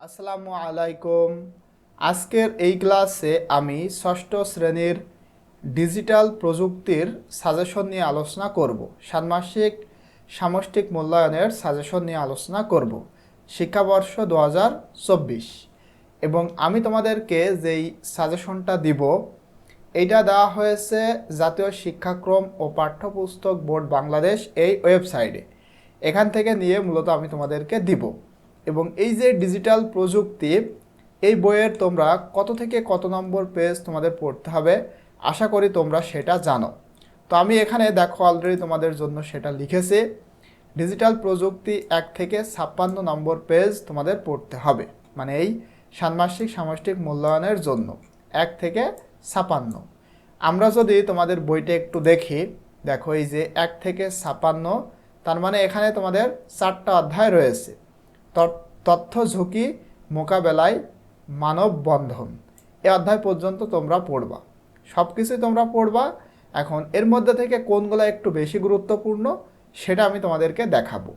আসসালামু আলাইকুম। আজকের এই ক্লাসে আমি ষষ্ঠ শ্রেণির ডিজিটাল প্রযুক্তির সাজেশন নিয়ে আলোচনা করব। ষান্মাসিক সামষ্টিক মূল্যায়নের সাজেশন নিয়ে আলোচনা করব। শিক্ষাবর্ষ দু হাজার চব্বিশ। এবং আমি তোমাদেরকে যেই সাজেশনটা দিব, এইটা দেওয়া হয়েছে জাতীয় শিক্ষাক্রম ও পাঠ্যপুস্তক বোর্ড বাংলাদেশ এই ওয়েবসাইটে। এখান থেকে নিয়ে মূলত আমি তোমাদেরকে দিব। এবং এই যে ডিজিটাল প্রযুক্তি, এই বইয়ের তোমরা কত থেকে কত নম্বর পেজ তোমাদের পড়তে হবে? আশা করি তোমরা সেটা জানো। তো আমি এখানে দেখো অলরেডি তোমাদের জন্য সেটা লিখেছি। ডিজিটাল প্রযুক্তি এক থেকে ছাপ্পান্ন নম্বর পেজ তোমাদের পড়তে হবে। মানে এই ষান্মাসিক সামষ্টিক মূল্যায়নের জন্য এক থেকে ছাপান্ন আমরা যদি তোমাদের বইটা একটু দেখি, দেখো এই যে এক থেকে ছাপান্ন তার মানে এখানে তোমাদের চারটা অধ্যায় রয়েছে। তথ্য ঝুঁকি মোকাবেলায় মানববন্ধন। এ অধ্যায় পর্যন্ত তোমরা পড়বা। সব কিছুই তোমরা পড়বা। এখন এর মধ্যে থেকে কোনগুলো একটু বেশি গুরুত্বপূর্ণ সেটা আমি তোমাদেরকে দেখাবো।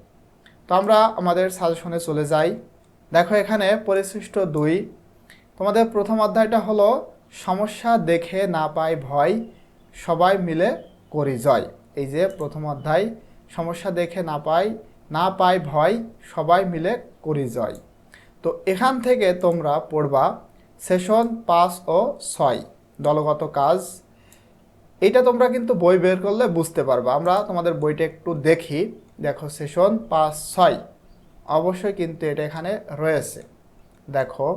তো আমরা আমাদের সাজেশনে চলে যাই। দেখো এখানে পরিশিষ্ট দুই। তোমাদের প্রথম অধ্যায়টা হলো, সমস্যা দেখে না পায় ভয়, সবাই মিলে করি জয়। এই যে প্রথম অধ্যায়, সমস্যা দেখে না পাই না পায় ভয়, সবাই মিলে করি জয়। তো এখান থেকে তোমরা পড়বা সেশন পাঁচ ও ছয়, দলগত কাজ। এটা তোমরা কিন্তু বই বের করলে বুঝতে পারবা। আমরা তোমাদের বইটা একটু দেখি। দেখো সেশন পাঁচ, ছয়। অবশ্যই কিন্তু এটা এখানে রয়েছে। দেখো,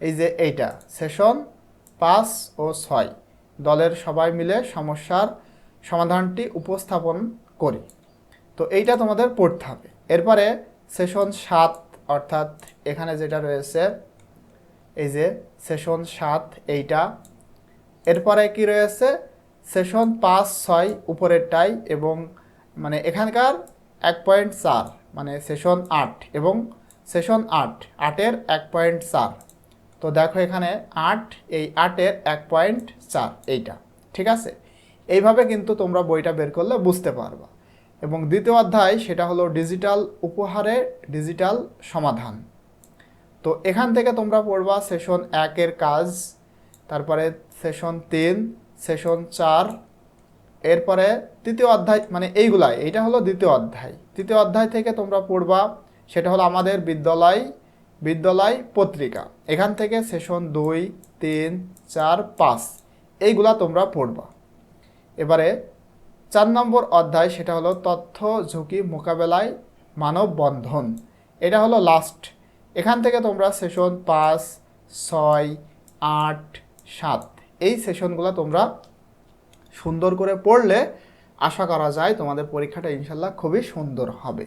এই যে এইটা সেশন পাঁচ ও ছয়। দলের সবাই মিলে সমস্যার সমাধানটি উপস্থাপন করি। তো এইটা তোমাদের পড়তে হবে। এরপরে সেশন সাত, অর্থাৎ এখানে যেটা রয়েছে, এই যে সেশন সাত, এইটা। এরপরে কি রয়েছে? সেশন পাঁচ, ছয় উপরেরটাই এবং মানে এখানকার এক পয়েন্ট চার মানে সেশন আট এবং সেশন আট, আটের এক পয়েন্ট চার। তো দেখো এখানে আট, এই আটের এক পয়েন্ট চার, এইটা। ঠিক আছে? এইভাবে কিন্তু তোমরা বইটা বের করলে বুঝতে পারবা। এবং দ্বিতীয় অধ্যায় সেটা হলো ডিজিটাল উপহারে ডিজিটাল সমাধান। তো এখান থেকে তোমরা পড়বা সেশন একের কাজ, তারপরে সেশন তিন, সেশন চার, এরপরে তৃতীয় অধ্যায় মানে এইগুলাই, এইটা হলো দ্বিতীয় অধ্যায়। তৃতীয় অধ্যায় থেকে তোমরা পড়বা সেটা হলো আমাদের বিদ্যালয় বিদ্যালয় পত্রিকা। এখান থেকে সেশন দুই, তিন, চার, পাঁচ, এইগুলা তোমরা পড়বা। এবারে চার নম্বর অধ্যায় সেটা হলো তথ্য ঝুঁকি মোকাবেলায় মানববন্ধন। এটা হলো লাস্ট এখান থেকে তোমরা সেশন পাঁচ, ছয়, আট, সাত, এই সেশনগুলো তোমরা সুন্দর করে পড়লে আশা করা যায় তোমাদের পরীক্ষাটা ইনশাল্লাহ খুবই সুন্দর হবে।